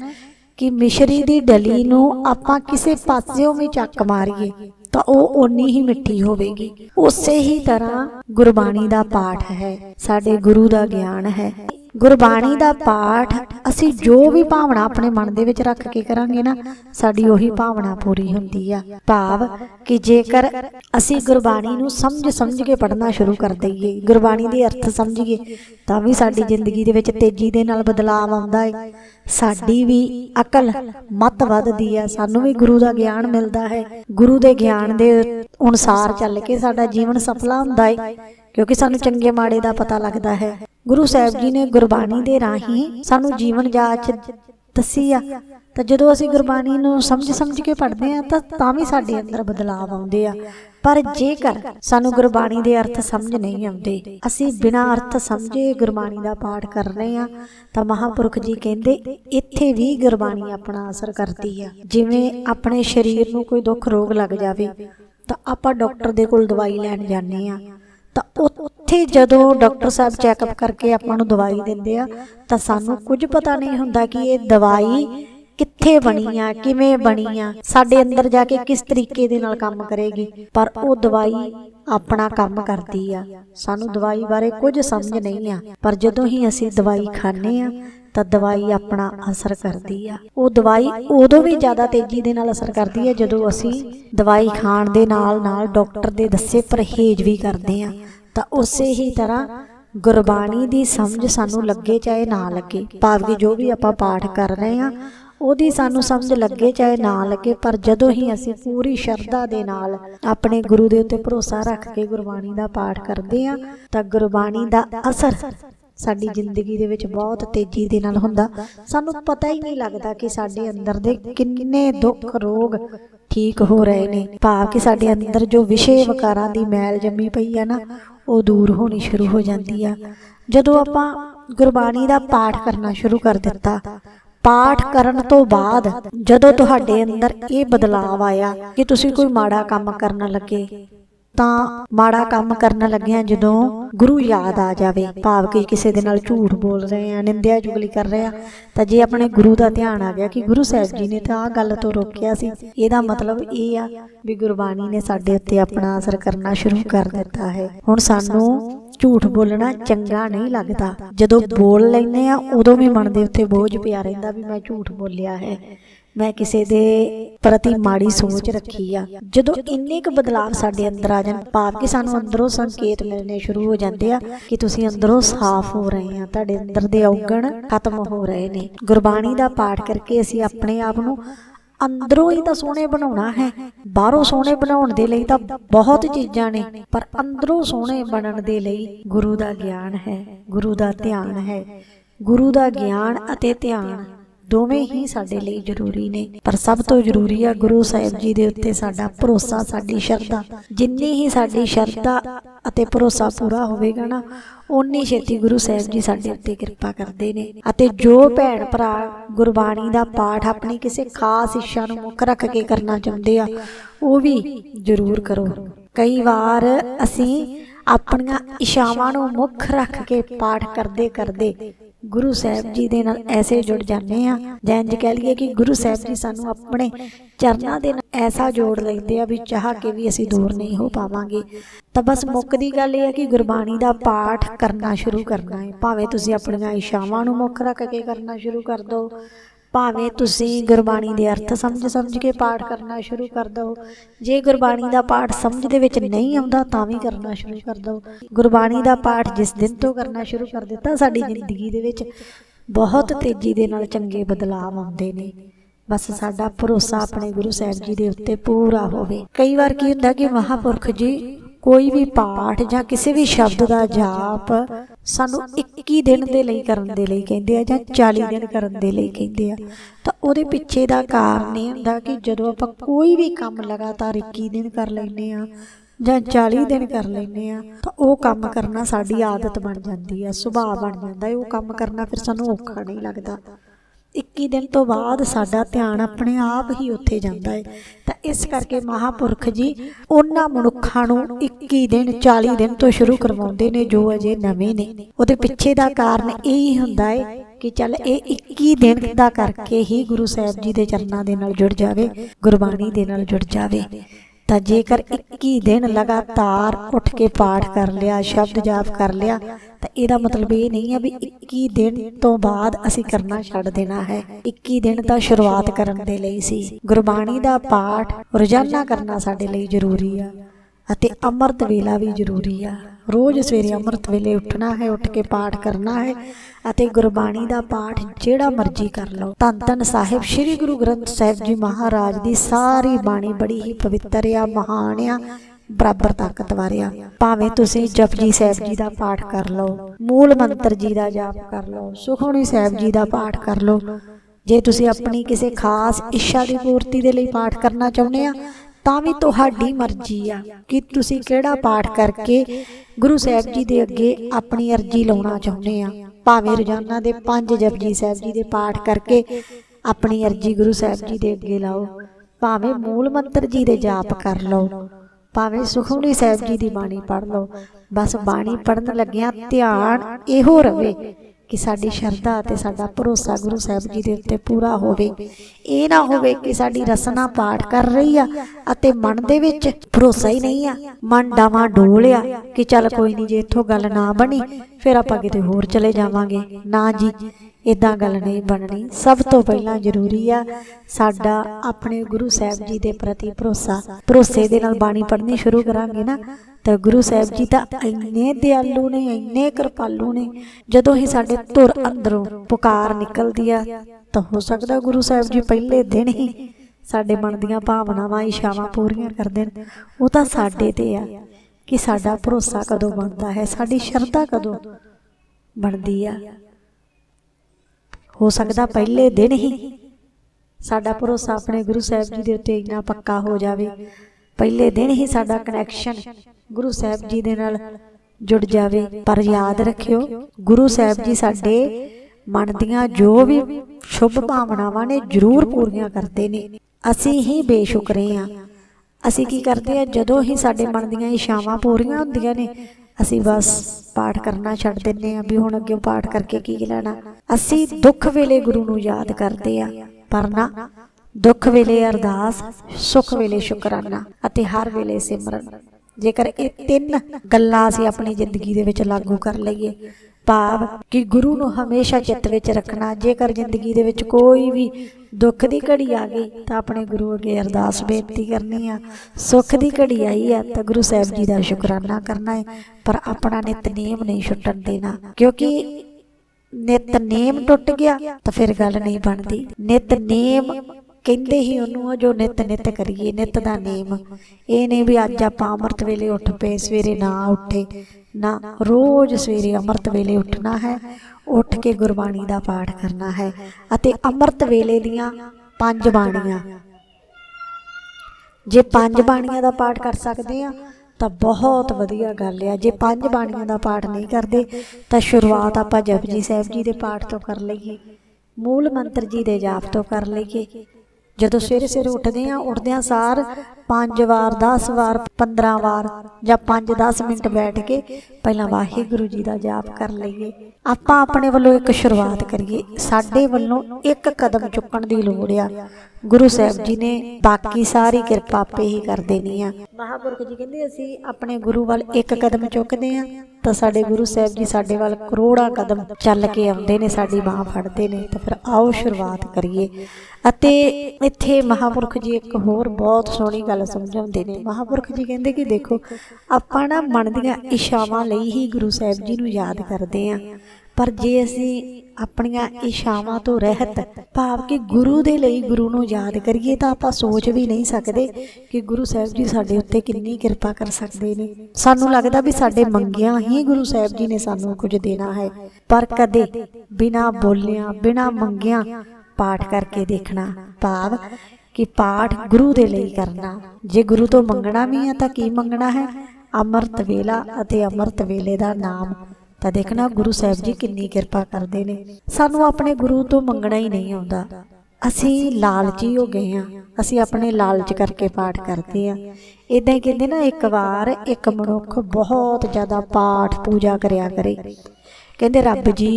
A: ਕਿ ਮਿਸ਼ਰੀ ਦੀ ਡਲੀ ਨੂੰ ਆਪਾਂ ਕਿਸੇ ਪਾਸਿਓਂ ਵੀ ਚੱਕ ਮਾਰੀਏ। ਤਾਂ ਉਹ ਓਨੀ ਹੀ ਮਿੱਠੀ ਹੋਵੇਗੀ। ਉਸੇ ਹੀ ਤਰ੍ਹਾਂ ਗੁਰਬਾਣੀ ਦਾ ਪਾਠ ਹੈ, ਸਾਡੇ ਗੁਰੂ ਦਾ ਗਿਆਨ ਹੈ। ਗੁਰਬਾਣੀ ਦਾ ਪਾਠ ਅਸੀਂ ਜੋ ਵੀ ਭਾਵਨਾ ਆਪਣੇ ਮਨ ਦੇ ਵਿੱਚ ਰੱਖ ਕੇ ਕਰਾਂਗੇ ਨਾ ਸਾਡੀ ਉਹੀ ਭਾਵਨਾ ਪੂਰੀ ਹੁੰਦੀ ਆ। ਭਾਵ ਕਿ ਜੇਕਰ ਅਸੀਂ ਗੁਰਬਾਣੀ ਨੂੰ ਸਮਝ ਸਮਝ ਕੇ ਪੜ੍ਹਨਾ ਸ਼ੁਰੂ ਕਰ ਦਈਏ ਗੁਰਬਾਣੀ ਦੇ ਅਰਥ ਸਮਝੀਏ ਤਾਂ ਵੀ ਸਾਡੀ ਜ਼ਿੰਦਗੀ ਦੇ ਵਿੱਚ ਤੇਜ਼ੀ ਦੇ ਨਾਲ ਬਦਲਾਅ ਆਉਂਦਾ ਹੈ ਸਾਡੀ ਵੀ ਅਕਲ ਮਤ ਵੱਧਦੀ ਹੈ ਸਾਨੂੰ ਵੀ ਗੁਰੂ ਦਾ ਗਿਆਨ ਮਿਲਦਾ ਹੈ। ਗੁਰੂ ਦੇ ਗਿਆਨ ਦੇ ਅਨੁਸਾਰ ਚੱਲ ਕੇ ਸਾਡਾ ਜੀਵਨ ਸਫਲਾ ਹੁੰਦਾ ਹੈ ਕਿਉਂਕਿ ਸਾਨੂੰ ਚੰਗੇ ਮਾੜੇ ਦਾ ਪਤਾ ਲੱਗਦਾ ਹੈ। ਗੁਰੂ ਸਾਹਿਬ ਜੀ ਨੇ ਗੁਰਬਾਣੀ ਦੇ ਰਾਹੀਂ ਸਾਨੂੰ ਜੀਵਨ ਜਾਚ ਦੱਸੀ ਆ। ਤਾਂ ਜਦੋਂ ਅਸੀਂ ਗੁਰਬਾਣੀ ਨੂੰ ਸਮਝ ਸਮਝ ਕੇ ਪੜ੍ਹਦੇ ਆ ਤਾਂ ਤਾਂ ਵੀ ਸਾਡੇ ਅੰਦਰ ਬਦਲਾਅ ਆਉਂਦੇ ਆ। ਪਰ ਜੇਕਰ ਸਾਨੂੰ ਗੁਰਬਾਣੀ ਦੇ ਅਰਥ ਸਮਝ ਨਹੀਂ ਆਉਂਦੇ, ਅਸੀਂ ਬਿਨਾਂ ਅਰਥ ਸਮਝੇ ਗੁਰਬਾਣੀ ਦਾ ਪਾਠ ਕਰ ਰਹੇ ਆ ਤਾਂ ਮਹਾਪੁਰਖ ਜੀ ਕਹਿੰਦੇ, ਇੱਥੇ ਵੀ ਗੁਰਬਾਣੀ ਆਪਣਾ ਅਸਰ ਕਰਦੀ ਆ। ਜਿਵੇਂ ਆਪਣੇ ਸਰੀਰ ਨੂੰ ਕੋਈ ਦੁੱਖ ਰੋਗ ਲੱਗ ਜਾਵੇ, ਤਾਂ ਆਪਾਂ ਡਾਕਟਰ ਦੇ ਕੋਲ ਦਵਾਈ ਲੈਣ ਜਾਂਦੇ ਆ ਤਾਂ ਉੱਥੇ ਜਦੋਂ ਡਾਕਟਰ ਸਾਹਿਬ ਚੈੱਕਅਪ ਕਰਕੇ ਆਪਾਂ ਨੂੰ ਦਵਾਈ ਦਿੰਦੇ ਆ, ਤਾਂ ਸਾਨੂੰ ਕੁਝ ਪਤਾ ਨਹੀਂ ਹੁੰਦਾ ਕਿ ਇਹ ਦਵਾਈ ਕਿੱਥੇ ਬਣੀ ਆ, ਕਿਵੇਂ ਬਣੀ ਆ, ਸਾਡੇ ਅੰਦਰ ਜਾ ਕੇ ਕਿਸ ਤਰੀਕੇ ਦੇ ਨਾਲ ਕੰਮ ਕਰੇਗੀ। ਪਰ ਉਹ ਦਵਾਈ ਆਪਣਾ ਕੰਮ ਕਰਦੀ ਆ। ਸਾਨੂੰ ਦਵਾਈ ਬਾਰੇ ਕੁਝ ਸਮਝ ਨਹੀਂ ਆ। ਪਰ ਜਦੋਂ ਹੀ ਅਸੀਂ ਦਵਾਈ ਖਾਂਦੇ ਆ ਤਾਂ ਦਵਾਈ ਆਪਣਾ ਅਸਰ ਕਰਦੀ ਆ। ਉਹ ਦਵਾਈ ਉਦੋਂ ਵੀ ਜ਼ਿਆਦਾ ਤੇਜ਼ੀ ਦੇ ਨਾਲ ਅਸਰ ਕਰਦੀ ਹੈ ਜਦੋਂ ਅਸੀਂ ਦਵਾਈ ਖਾਣ ਦੇ ਨਾਲ ਨਾਲ ਡਾਕਟਰ ਦੇ ਦੱਸੇ ਪਰਹੇਜ਼ ਵੀ ਕਰਦੇ ਆ। ਤਾਂ ਉਸੇ ਹੀ ਤਰ੍ਹਾਂ ਗੁਰਬਾਣੀ ਦੀ ਸਮਝ ਸਾਨੂੰ ਲੱਗੇ ਚਾਹੇ ਨਾ ਲੱਗੇ। ਭਾਵ ਕਿ ਜੋ ਵੀ ਆਪਾਂ ਪਾਠ ਕਰ ਰਹੇ ਆ, ਉਹਦੀ ਸਾਨੂੰ ਸਮਝ ਲੱਗੇ ਚਾਹੇ ਨਾ ਲੱਗੇ, ਪਰ ਜਦੋਂ ਹੀ ਅਸੀਂ ਪੂਰੀ ਸ਼ਰਧਾ ਦੇ ਨਾਲ ਆਪਣੇ ਗੁਰੂ ਦੇ ਉੱਤੇ ਭਰੋਸਾ ਰੱਖ ਕੇ ਗੁਰਬਾਣੀ ਦਾ ਪਾਠ ਕਰਦੇ ਆ, ਤਾਂ ਗੁਰਬਾਣੀ ਦਾ ਅਸਰ ਸਾਡੀ ਜ਼ਿੰਦਗੀ ਦੇ ਵਿੱਚ ਬਹੁਤ ਤੇਜ਼ੀ ਦੇ ਨਾਲ ਹੁੰਦਾ। ਸਾਨੂੰ ਪਤਾ ਹੀ ਨਹੀਂ ਲੱਗਦਾ ਕਿ ਸਾਡੇ ਅੰਦਰ ਦੇ ਕਿੰਨੇ ਦੁੱਖ ਰੋਗ ਠੀਕ ਹੋ ਰਹੇ ਨੇ। ਭਾਵ ਕਿ ਸਾਡੇ ਅੰਦਰ ਜੋ ਵਿਸ਼ੇ ਵਿਕਾਰਾਂ ਦੀ ਮੈਲ ਜੰਮੀ ਪਈ ਆ ਨਾ ਉਹ ਦੂਰ ਹੋਣੀ ਸ਼ੁਰੂ ਹੋ ਜਾਂਦੀ ਆ। ਜਦੋਂ ਆਪਾਂ ਗੁਰਬਾਣੀ ਦਾ ਪਾਠ ਕਰਨਾ ਸ਼ੁਰੂ ਕਰ ਦਿੱਤਾ। ਪਾਠ ਕਰਨ ਤੋਂ ਬਾਅਦ ਜਦੋਂ ਤੁਹਾਡੇ ਅੰਦਰ ਇਹ ਬਦਲਾਅ ਆਇਆ ਕਿ ਤੁਸੀਂ ਕੋਈ ਮਾੜਾ ਕੰਮ ਕਰਨ ਲੱਗੇ। ਤਾਂ ਮਾੜਾ ਕੰਮ ਕਰਨ ਲੱਗਿਆ ਜਦੋਂ ਗੁਰੂ ਯਾਦ ਆ ਜਾਵੇ। ਭਾਵ ਕਿ ਕਿਸੇ ਦੇ ਨਾਲ ਝੂਠ ਬੋਲ ਰਹੇ ਆ, ਨਿੰਦਿਆ ਚੁਗਲੀ ਕਰ ਰਹੇ ਆ। ਤਾਂ ਜੇ ਆਪਣੇ ਗੁਰੂ ਦਾ ਧਿਆਨ ਆ ਗਿਆ ਕਿ ਗੁਰੂ ਸਾਹਿਬ ਜੀ ਨੇ ਤਾਂ ਆਹ ਗੱਲ ਤੋਂ ਰੋਕਿਆ ਸੀ, ਇਹਦਾ ਮਤਲਬ ਇਹ ਆ ਵੀ ਗੁਰਬਾਣੀ ਨੇ ਸਾਡੇ ਉੱਤੇ ਆਪਣਾ ਅਸਰ ਕਰਨਾ ਸ਼ੁਰੂ ਕਰ ਦਿੱਤਾ ਹੈ। ਹੁਣ ਸਾਨੂੰ ਝੂਠ ਬੋਲਣਾ ਚੰਗਾ ਨਹੀਂ ਲੱਗਦਾ। ਜਦੋਂ ਬੋਲ ਲੈਨੇ ਆ, ਉਦੋਂ ਵੀ ਮਨ ਦੇ ਉੱਤੇ ਬੋਝ ਪਿਆ ਰਹਿੰਦਾ ਵੀ ਮੈਂ ਝੂਠ ਬੋਲਿਆ ਹੈ। ਮੈਂ ਕਿਸੇ ਦੇ ਪ੍ਰਤੀ ਮਾੜੀ ਸੋਚ ਰੱਖੀ ਆ। ਜਦੋਂ ਇੰਨੇ ਕੁ ਬਦਲਾਅ ਸਾਡੇ ਅੰਦਰ ਆ ਜਾਣ, ਭਾਵ ਕਿ ਸਾਨੂੰ ਅੰਦਰੋਂ ਸੰਕੇਤ ਮਿਲਣੇ ਸ਼ੁਰੂ ਹੋ ਜਾਂਦੇ ਆ ਕਿ ਤੁਸੀਂ ਅੰਦਰੋਂ ਸਾਫ਼ ਹੋ ਰਹੇ ਆ, ਤੁਹਾਡੇ ਅੰਦਰ ਦੇ ਔਗਣ ਖਤਮ ਹੋ ਰਹੇ ਨੇ। ਗੁਰਬਾਣੀ ਦਾ ਪਾਠ ਕਰਕੇ ਅਸੀਂ ਆਪਣੇ ਆਪ ਨੂੰ ਅੰਦਰੋਂ ਹੀ ਤਾਂ ਸੋਹਣੇ ਬਣਾਉਣਾ ਹੈ, ਬਾਹਰੋਂ ਸੋਹਣੇ ਬਣਾਉਣ ਦੇ ਲਈ ਤਾਂ ਬਹੁਤ ਚੀਜ਼ਾਂ ਨੇ, ਪਰ ਅੰਦਰੋਂ ਸੋਹਣੇ ਬਣਨ ਦੇ ਲਈ ਗੁਰੂ ਦਾ ਗਿਆਨ ਹੈ, ਗੁਰੂ ਦਾ ਧਿਆਨ ਹੈ। ਗੁਰੂ ਦਾ ਗਿਆਨ ਅਤੇ ਧਿਆਨ ਦੋਵੇਂ ਹੀ ਸਾਡੇ ਲਈ ਜ਼ਰੂਰੀ ਨੇ। ਪਰ ਸਭ ਤੋਂ ਜ਼ਰੂਰੀ ਆ ਗੁਰੂ ਸਾਹਿਬ ਜੀ ਦੇ ਉੱਤੇ ਸਾਡਾ ਭਰੋਸਾ, ਸਾਡੀ ਸ਼ਰਧਾ। ਜਿੰਨੀ ਹੀ ਸਾਡੀ ਸ਼ਰਧਾ ਅਤੇ ਭਰੋਸਾ ਪੂਰਾ ਹੋਵੇਗਾ ਨਾ, ਓਨੀ ਛੇਤੀ ਗੁਰੂ ਸਾਹਿਬ ਜੀ ਸਾਡੇ ਉੱਤੇ ਕਿਰਪਾ ਕਰਦੇ ਨੇ। ਅਤੇ ਜੋ ਭੈਣ ਭਰਾ ਗੁਰਬਾਣੀ ਦਾ ਪਾਠ ਆਪਣੀ ਕਿਸੇ ਖਾਸ ਇੱਛਾ ਨੂੰ ਮੁੱਖ ਰੱਖ ਕੇ ਕਰਨਾ ਚਾਹੁੰਦੇ ਆ, ਉਹ ਵੀ ਜ਼ਰੂਰ ਕਰੋ। ਕਈ ਵਾਰ ਅਸੀਂ ਆਪਣੀਆਂ ਇਸ਼ਾਵਾਂ ਨੂੰ ਮੁੱਖ ਰੱਖ ਕੇ ਪਾਠ ਕਰਦੇ ਕਰਦੇ ਗੁਰੂ ਸਾਹਿਬ ਜੀ ਦੇ ਨਾਲ ਐਸੇ ਜੁੜ ਜਾਂਦੇ ਆ ਜਾਂ ਇੰਜ ਕਹਿ ਲਈਏ ਕਿ ਗੁਰੂ ਸਾਹਿਬ ਜੀ ਸਾਨੂੰ ਆਪਣੇ ਚਰਨਾਂ ਦੇ ਨਾਲ ਐਸਾ ਜੋੜ ਲੈਂਦੇ ਆ ਵੀ ਚਾਹ ਕੇ ਵੀ ਅਸੀਂ ਦੂਰ ਨਹੀਂ ਹੋ ਪਾਵਾਂਗੇ। ਤਾਂ ਬਸ ਮੁੱਖ ਦੀ ਗੱਲ ਇਹ ਹੈ ਕਿ ਗੁਰਬਾਣੀ ਦਾ ਪਾਠ ਕਰਨਾ ਸ਼ੁਰੂ ਕਰਨਾ ਹੈ। ਭਾਵੇਂ ਤੁਸੀਂ ਆਪਣੀਆਂ ਇਸ਼ਾਵਾਂ ਨੂੰ ਮੁੱਖ ਰੱਖ ਕੇ ਕਰਨਾ ਸ਼ੁਰੂ ਕਰ ਦਿਓ। ਭਾਵੇਂ ਤੁਸੀਂ ਗੁਰਬਾਣੀ ਦੇ ਅਰਥ ਸਮਝ ਸਮਝ ਕੇ ਪਾਠ ਕਰਨਾ ਸ਼ੁਰੂ ਕਰ ਦਿਓ। ਜੇ ਗੁਰਬਾਣੀ ਦਾ ਪਾਠ ਸਮਝ ਦੇ ਵਿੱਚ ਨਹੀਂ ਆਉਂਦਾ, ਤਾਂ ਵੀ ਕਰਨਾ ਸ਼ੁਰੂ ਕਰ ਦਿਓ। ਗੁਰਬਾਣੀ ਦਾ ਪਾਠ ਜਿਸ ਦਿਨ ਤੋਂ ਕਰਨਾ ਸ਼ੁਰੂ ਕਰ ਦਿੱਤਾ, ਸਾਡੀ ਜ਼ਿੰਦਗੀ ਦੇ ਵਿੱਚ ਬਹੁਤ ਤੇਜ਼ੀ ਦੇ ਨਾਲ ਚੰਗੇ ਬਦਲਾਅ ਆਉਂਦੇ ਨੇ। ਬਸ ਸਾਡਾ ਭਰੋਸਾ ਆਪਣੇ ਗੁਰੂ ਸਾਹਿਬ ਜੀ ਦੇ ਉੱਤੇ ਪੂਰਾ ਹੋਵੇ। ਕਈ ਵਾਰ ਕੀ ਹੁੰਦਾ ਕਿ ਮਹਾਪੁਰਖ ਜੀ ਕੋਈ ਵੀ ਪਾਠ ਜਾਂ ਕਿਸੇ ਵੀ ਸ਼ਬਦ ਦਾ ਜਾਪ ਸਾਨੂੰ 21 ਦਿਨ ਦੇ ਲਈ ਕਰਨ ਦੇ ਲਈ ਕਹਿੰਦੇ ਆ ਜਾਂ 40 ਦਿਨ ਕਰਨ ਦੇ ਲਈ ਕਹਿੰਦੇ ਆ। ਤਾਂ ਉਹਦੇ ਪਿੱਛੇ ਦਾ ਕਾਰਨ ਇਹ ਹੁੰਦਾ ਕਿ ਜਦੋਂ ਆਪਾਂ ਕੋਈ ਵੀ ਕੰਮ ਲਗਾਤਾਰ 21 ਦਿਨ ਕਰ ਲੈਂਦੇ ਆ ਜਾਂ 40 ਦਿਨ ਕਰ ਲੈਂਦੇ ਆ, ਤਾਂ ਉਹ ਕੰਮ ਕਰਨਾ ਸਾਡੀ ਆਦਤ ਬਣ ਜਾਂਦੀ ਆ, ਸੁਭਾਅ ਬਣ ਜਾਂਦਾ ਹੈ ਉਹ ਕੰਮ ਕਰਨਾ ਫਿਰ ਸਾਨੂੰ ਔਖਾ ਨਹੀਂ ਲੱਗਦਾ। 21 ਦਿਨ ਤੋਂ ਬਾਅਦ ਸਾਡਾ ਧਿਆਨ ਆਪਣੇ ਆਪ ਹੀ ਉੱਥੇ ਜਾਂਦਾ ਹੈ ਤਾਂ ਇਸ ਕਰਕੇ ਮਹਾਪੁਰਖ ਜੀ ਉਹਨਾਂ ਮਨੁੱਖਾਂ ਨੂੰ 21 ਦਿਨ 40 ਦਿਨ ਤੋਂ ਸ਼ੁਰੂ ਕਰਵਾਉਂਦੇ ਨੇ ਜੋ ਅਜੇ ਨਵੇਂ ਨੇ। ਉਹਦੇ ਪਿੱਛੇ ਦਾ ਕਾਰਨ ਇਹ ਹੀ ਹੁੰਦਾ ਹੈ ਕਿ ਚੱਲ ਇਹ 21 ਦਿਨ ਦਾ ਕਰਕੇ ਹੀ ਗੁਰੂ ਸਾਹਿਬ ਜੀ ਦੇ ਚਰਨਾਂ ਦੇ ਨਾਲ ਜੁੜ ਜਾਵੇ, ਗੁਰਬਾਣੀ ਦੇ ਨਾਲ ਜੁੜ ਜਾਵੇ। ਤਾਂ ਜੇਕਰ 21 ਦਿਨ ਲਗਾਤਾਰ ਉੱਠ ਕੇ ਪਾਠ ਕਰ ਲਿਆ, ਸ਼ਬਦ ਜਾਪ ਕਰ ਲਿਆ ਤਾਂ ਇਹਦਾ ਮਤਲਬ ਇਹ ਨਹੀਂ ਹੈ ਵੀ 21 ਦਿਨ ਤੋਂ ਬਾਅਦ ਅਸੀਂ ਕਰਨਾ ਛੱਡ ਦੇਣਾ ਹੈ। 21 ਦਿਨ ਤਾਂ ਸ਼ੁਰੂਆਤ ਕਰਨ ਦੇ ਲਈ ਸੀ। ਗੁਰਬਾਣੀ ਦਾ ਪਾਠ ਰੋਜ਼ਾਨਾ ਕਰਨਾ ਸਾਡੇ ਲਈ ਜ਼ਰੂਰੀ ਆ ਅਤੇ ਅੰਮ੍ਰਿਤ ਵੇਲਾ ਵੀ ਜ਼ਰੂਰੀ ਆ। ਰੋਜ਼ ਸਵੇਰੇ ਅੰਮ੍ਰਿਤ ਵੇਲੇ ਉੱਠਣਾ ਹੈ, ਉੱਠ ਕੇ ਪਾਠ ਕਰਨਾ ਹੈ ਅਤੇ ਗੁਰਬਾਣੀ ਦਾ ਪਾਠ ਜਿਹੜਾ ਮਰਜ਼ੀ ਕਰ ਲਓ। ਧੰਨ ਧੰਨ ਸਾਹਿਬ, ਸ੍ਰੀ ਗੁਰੂ ਗ੍ਰੰਥ ਸਾਹਿਬ ਜੀ ਮਹਾਰਾਜ ਦੀ ਸਾਰੀ ਬਾਣੀ ਬੜੀ ਹੀ ਪਵਿੱਤਰ ਆ, ਮਹਾਨ ਆ। ਬਰਾਬਰ ਤਾਕਤਵਰ ਆ ਭਾਵੇਂ ਤੁਸੀਂ ਜਪਜੀ ਸਾਹਿਬ ਜੀ ਦਾ ਪਾਠ ਕਰ ਲਓ, ਮੂਲ ਮੰਤਰ ਜੀ ਦਾ ਜਾਪ ਕਰ ਲਓ, ਸੁਖਮਨੀ ਸਾਹਿਬ ਜੀ ਦਾ ਪਾਠ ਕਰ ਲਓ, ਜੇ ਤੁਸੀਂ ਆਪਣੀ ਕਿਸੇ ਖਾਸ ਇੱਛਾ ਦੀ ਪੂਰਤੀ ਦੇ ਲਈ ਪਾਠ ਕਰਨਾ ਚਾਹੁੰਦੇ ਆ, ਤਾਂ ਵੀ ਤੁਹਾਡੀ ਮਰਜ਼ੀ ਆ ਕਿ ਤੁਸੀਂ ਕਿਹੜਾ ਪਾਠ ਕਰਕੇ ਗੁਰੂ ਸਾਹਿਬ ਜੀ ਦੇ ਅੱਗੇ ਆਪਣੀ ਅਰਜ਼ੀ ਲਾਉਣਾ ਚਾਹੁੰਦੇ ਆ। ਭਾਵੇਂ ਰੋਜ਼ਾਨਾ ਦੇ ਪੰਜ ਜਪਜੀ ਸਾਹਿਬ ਜੀ ਦੇ ਪਾਠ ਕਰਕੇ ਆਪਣੀ ਅਰਜ਼ੀ ਗੁਰੂ ਸਾਹਿਬ ਜੀ ਦੇ ਅੱਗੇ ਲਾਓ, ਭਾਵੇਂ ਮੂਲ ਮੰਤਰ ਜੀ ਦੇ ਜਾਪ ਕਰ ਲਓ। ਭਾਵੇਂ ਸੁਖਮਨੀ ਸਾਹਿਬ ਜੀ ਦੀ ਬਾਣੀ ਪੜ੍ਹ ਲਓ। ਬਸ ਬਾਣੀ ਪੜਨ ਲੱਗਿਆਂ ਧਿਆਨ ਇਹੋ ਰਵੇ ਕਿ ਸਾਡੀ ਸ਼ਰਧਾ ਅਤੇ ਸਾਡਾ ਭਰੋਸਾ ਗੁਰੂ ਸਾਹਿਬ ਜੀ ਦੇ ਉੱਤੇ ਪੂਰਾ ਹੋਵੇ। ਇਹ ਨਾ ਹੋਵੇ ਕਿ ਸਾਡੀ ਰਸਨਾ ਪਾਠ ਕਰ ਰਹੀ ਆ ਅਤੇ ਮਨ ਦੇ ਵਿੱਚ ਭਰੋਸਾ ਹੀ ਨਹੀਂ ਆ। ਮਨ ਡਾਵਾਂ ਡੋਲਿਆ ਕਿ ਚੱਲ ਕੋਈ ਨਹੀਂ ਜੇ ਇੱਥੋਂ ਗੱਲ ਨਾ ਬਣੀ ਫਿਰ ਆਪਾਂ ਕਿਤੇ ਹੋਰ ਚਲੇ ਜਾਵਾਂਗੇ। ਨਾ ਜੀ। ਇਦਾਂ ਗੱਲ ਨਹੀਂ ਬਣਨੀ। ਸਭ ਤੋਂ ਪਹਿਲਾਂ ਜ਼ਰੂਰੀ ਆ ਸਾਡਾ ਆਪਣੇ ਗੁਰੂ ਸਾਹਿਬ ਜੀ ਦੇ ਪ੍ਰਤੀ ਭਰੋਸਾ। ਭਰੋਸੇ ਦੇ ਨਾਲ ਬਾਣੀ ਪੜ੍ਹਨੀ ਸ਼ੁਰੂ ਕਰਾਂਗੇ ਨਾ, ਤਾਂ ਗੁਰੂ ਸਾਹਿਬ ਜੀ ਤਾਂ ਇੰਨੇ ਦਿਆਲੂ ਨੇ, ਇੰਨੇ ਕਿਰਪਾਲੂ ਨੇ, ਜਦੋਂ ਹੀ ਸਾਡੇ ਧੁਰ ਅੰਦਰੋਂ ਪੁਕਾਰ ਨਿਕਲਦੀ ਆ, ਤਾਂ ਹੋ ਸਕਦਾ ਗੁਰੂ ਸਾਹਿਬ ਜੀ ਪਹਿਲੇ ਦਿਨ ਹੀ ਸਾਡੇ ਮਨ ਦੀਆਂ ਭਾਵਨਾਵਾਂ ਇਸ਼ਾਵਾਂ ਪੂਰੀਆਂ ਕਰ ਦੇਣ ਉਹ ਤਾਂ ਸਾਡੇ ਤੇ ਆ ਕਿ ਸਾਡਾ ਭਰੋਸਾ ਕਦੋਂ ਬਣਦਾ ਹੈ, ਸਾਡੀ ਸ਼ਰਧਾ ਕਦੋਂ ਬਣਦੀ ਆ। ਹੋ ਸਕਦਾ ਪਹਿਲੇ ਦਿਨ ਹੀ ਸਾਡਾ ਭਰੋਸਾ ਆਪਣੇ ਗੁਰੂ ਸਾਹਿਬ ਜੀ ਦੇ ਉੱਤੇ ਇੰਨਾ ਪੱਕਾ ਹੋ ਜਾਵੇ। ਪਹਿਲੇ ਦਿਨ ਹੀ ਸਾਡਾ ਕਨੈਕਸ਼ਨ ਗੁਰੂ ਸਾਹਿਬ ਜੀ ਦੇ ਨਾਲ ਜੁੜ ਜਾਵੇ। ਪਰ ਯਾਦ ਰੱਖਿਓ, ਗੁਰੂ ਸਾਹਿਬ ਜੀ ਸਾਡੇ ਮਨ ਦੀਆਂ ਜੋ ਵੀ ਸ਼ੁਭ ਭਾਵਨਾਵਾਂ ਨੇ ਜ਼ਰੂਰ ਪੂਰੀਆਂ ਕਰਦੇ ਨੇ। ਅਸੀਂ ਹੀ ਬੇਸ਼ੁਕਰੇ ਆ ਅਸੀਂ ਕੀ ਕਰਦੇ ਆ ਜਦੋਂ ਹੀ ਸਾਡੇ ਮਨ ਦੀਆਂ ਇਸ਼ਾਵਾਂ ਪੂਰੀਆਂ ਹੁੰਦੀਆਂ ਨੇ ਅਸੀਂ ਬਸ ਪਾਠ ਕਰਨਾ ਛੱਡ ਦਿੰਨੇ ਆ ਵੀ ਹੁਣ ਅੱਗੇ ਪਾਠ ਕਰਕੇ ਕੀ ਲੈਣਾ। ਅਸੀਂ ਦੁੱਖ ਵੇਲੇ ਗੁਰੂ ਨੂੰ ਯਾਦ ਕਰਦੇ ਆ ਪਰ ਨਾ, ਦੁੱਖ ਵੇਲੇ ਅਰਦਾਸ, ਸੁੱਖ ਵੇਲੇ ਸ਼ੁਕਰਾਨਾ ਅਤੇ ਹਰ ਵੇਲੇ ਸਿਮਰਨ। ਜੇਕਰ ਇਹ ਤਿੰਨ ਗੱਲਾਂ ਅਸੀਂ ਆਪਣੀ ਜ਼ਿੰਦਗੀ ਦੇ ਵਿੱਚ ਲਾਗੂ ਕਰ ਲਈਏ ਭਾਵ ਕਿ ਗੁਰੂ ਨੂੰ ਹਮੇਸ਼ਾ ਚਿੱਤ ਵਿੱਚ ਰੱਖਣਾ, ਜੇਕਰ ਜ਼ਿੰਦਗੀ ਦੇ ਵਿੱਚ ਕੋਈ ਵੀ ਦੁੱਖ ਦੀ ਘੜੀ ਆ ਗਈ, ਤਾਂ ਆਪਣੇ ਗੁਰੂ ਅੱਗੇ ਅਰਦਾਸ ਬੇਨਤੀ ਕਰਨੀ ਆ। ਸੁੱਖ ਦੀ ਘੜੀ ਆਈ ਆ ਤਾਂ ਗੁਰੂ ਸਾਹਿਬ ਜੀ ਦਾ ਸ਼ੁਕਰਾਨਾ ਕਰਨਾ ਹੈ, ਪਰ ਆਪਣਾ ਨਿਤਨੇਮ ਨਹੀਂ ਛੁੱਟਣ ਦੇਣਾ। ਕਿਉਂਕਿ ਨਿਤਨੇਮ ਟੁੱਟ ਗਿਆ, ਤਾਂ ਫਿਰ ਗੱਲ ਨਹੀਂ ਬਣਦੀ। ਨਿਤਨੇਮ ਕਹਿੰਦੇ ਹੀ ਉਹਨੂੰ ਜੋ ਨਿਤ ਨਿਤ ਕਰੀਏ, ਨਿਤ ਦਾ ਨੇਮ। ਇਹ ਨਹੀਂ ਵੀ ਅੱਜ ਆਪਾਂ ਅੰਮ੍ਰਿਤ ਵੇਲੇ ਉੱਠ ਪਏ, ਸਵੇਰੇ ਨਾ ਉੱਠੇ। ਨਾ, ਰੋਜ਼ ਸਵੇਰੇ ਅੰਮ੍ਰਿਤ ਵੇਲੇ ਉੱਠਣਾ ਹੈ, ਉੱਠ ਕੇ ਗੁਰਬਾਣੀ ਦਾ ਪਾਠ ਕਰਨਾ ਹੈ ਅਤੇ ਅੰਮ੍ਰਿਤ ਵੇਲੇ ਦੀਆਂ ਪੰਜ ਬਾਣੀਆਂ। ਜੇ ਪੰਜ ਬਾਣੀਆਂ ਦਾ ਪਾਠ ਕਰ ਸਕਦੇ ਆ, ਤਾਂ ਬਹੁਤ ਵਧੀਆ ਗੱਲ ਆ। ਜੇ ਪੰਜ ਬਾਣੀਆਂ ਦਾ ਪਾਠ ਨਹੀਂ ਕਰਦੇ, ਤਾਂ ਸ਼ੁਰੂਆਤ ਆਪਾਂ ਜਪਜੀ ਸਾਹਿਬ ਜੀ ਦੇ ਪਾਠ ਤੋਂ ਕਰ ਲਈਏ, ਮੂਲ ਮੰਤਰ ਜੀ ਦੇ ਜਾਪ ਤੋਂ ਕਰ ਲਈਏ ਜਦੋਂ ਸਵੇਰੇ ਸਵੇਰੇ ਉੱਠਦੇ ਆ ਉੱਠਦਿਆਂ ਸਾਰ 5 ਵਾਰ 10 ਵਾਰ 15 ਵਾਰ ਜਾਂ 5-10 ਮਿੰਟ ਬੈਠ ਕੇ ਪਹਿਲਾਂ ਵਾਹਿਗੁਰੂ ਜੀ ਦਾ ਜਾਪ ਕਰ ਲਈਏ। ਆਪਾਂ ਆਪਣੇ ਵੱਲੋਂ ਇੱਕ ਸ਼ੁਰੂਆਤ ਕਰੀਏ। ਸਾਡੇ ਵੱਲੋਂ ਇੱਕ ਕਦਮ ਚੁੱਕਣ ਦੀ ਲੋੜ ਆ। ਗੁਰੂ ਸਾਹਿਬ ਜੀ ਨੇ ਬਾਕੀ ਸਾਰੀ ਕਿਰਪਾ ਆਪੇ ਹੀ ਕਰ ਦੇਣੀ ਆ। ਮਹਾਪੁਰਖ ਜੀ ਕਹਿੰਦੇ ਅਸੀਂ ਆਪਣੇ ਗੁਰੂ ਵੱਲ ਇੱਕ ਕਦਮ ਚੁੱਕਦੇ ਆ ਤਾਂ ਸਾਡੇ ਗੁਰੂ ਸਾਹਿਬ ਜੀ ਸਾਡੇ ਵੱਲ ਕਰੋੜਾਂ ਕਦਮ ਚੱਲ ਕੇ ਆਉਂਦੇ ਨੇ, ਸਾਡੀ ਬਾਹ ਫੜਦੇ ਨੇ, ਤਾਂ ਫਿਰ ਆਓ ਸ਼ੁਰੂਆਤ ਕਰੀਏ। ਅਤੇ ਇੱਥੇ ਮਹਾਪੁਰਖ ਜੀ ਇੱਕ ਹੋਰ ਬਹੁਤ ਸੋਹਣੀ ਗੱਲ ਸਮਝਾਉਂਦੇ ਨੇ। ਮਹਾਪੁਰਖ ਜੀ ਕਹਿੰਦੇ ਕਿ ਦੇਖੋ, ਆਪਾਂ ਨਾ ਮਨ ਦੀਆਂ ਇਸ਼ਾਵਾਂ ਲਈ ਹੀ ਗੁਰੂ ਸਾਹਿਬ ਜੀ ਨੂੰ ਯਾਦ ਕਰਦੇ ਆ ਪਰ ਜੇ ਅਸੀਂ ਆਪਣੀਆਂ ਇਸ਼ਾਵਾਂ ਤੋਂ ਰਹਿਤ, ਭਾਵ ਕਿ ਗੁਰੂ ਦੇ ਲਈ ਗੁਰੂ ਨੂੰ ਯਾਦ ਕਰੀਏ ਤਾਂ ਆਪਾਂ ਸੋਚ ਵੀ ਨਹੀਂ ਸਕਦੇ ਕਿ ਗੁਰੂ ਸਾਹਿਬ ਜੀ ਸਾਡੇ ਉੱਤੇ ਕਿੰਨੀ ਕਿਰਪਾ ਕਰ ਸਕਦੇ ਨੇ। ਸਾਨੂੰ ਲੱਗਦਾ ਵੀ ਸਾਡੇ ਮੰਗਿਆਂ ਹੀ ਗੁਰੂ ਸਾਹਿਬ ਜੀ ਨੇ ਸਾਨੂੰ ਕੁਝ ਦੇਣਾ ਹੈ। ਪਰ ਕਦੇ ਬਿਨਾ ਬੋਲਿਆਂ, ਬਿਨਾ ਮੰਗਿਆਂ ਪਾਠ ਕਰਕੇ ਦੇਖਣਾ, ਭਾਵ ਕਿ ਪਾਠ ਗੁਰੂ ਦੇ ਲਈ ਕਰਨਾ। ਜੇ ਗੁਰੂ ਤੋਂ ਮੰਗਣਾ ਵੀ ਹੈ ਤਾਂ ਕੀ ਮੰਗਣਾ ਹੈ? ਅੰਮ੍ਰਿਤ ਵੇਲਾ ਅਤੇ ਅੰਮ੍ਰਿਤ ਵੇਲੇ ਦਾ ਨਾਮ। ਤਾਂ ਦੇਖਣਾ ਗੁਰੂ ਸਾਹਿਬ ਜੀ ਕਿੰਨੀ ਕਿਰਪਾ ਕਰਦੇ ਨੇ। ਸਾਨੂੰ ਆਪਣੇ ਗੁਰੂ ਤੋਂ ਮੰਗਣਾ ਹੀ ਨਹੀਂ ਆਉਂਦਾ। ਅਸੀਂ ਲਾਲਚੀ ਹੋ ਗਏ ਆ ਅਸੀਂ ਆਪਣੇ ਲਾਲਚ ਕਰਕੇ ਪਾਠ ਕਰਦੇ ਆ ਇਦਾਂ ਹੀ ਕਹਿੰਦੇ ਨਾ, ਇੱਕ ਵਾਰ ਇੱਕ ਮਨੁੱਖ ਬਹੁਤ ਜ਼ਿਆਦਾ ਪਾਠ ਪੂਜਾ ਕਰਿਆ ਕਰੇ। ਕਹਿੰਦੇ ਰੱਬ ਜੀ,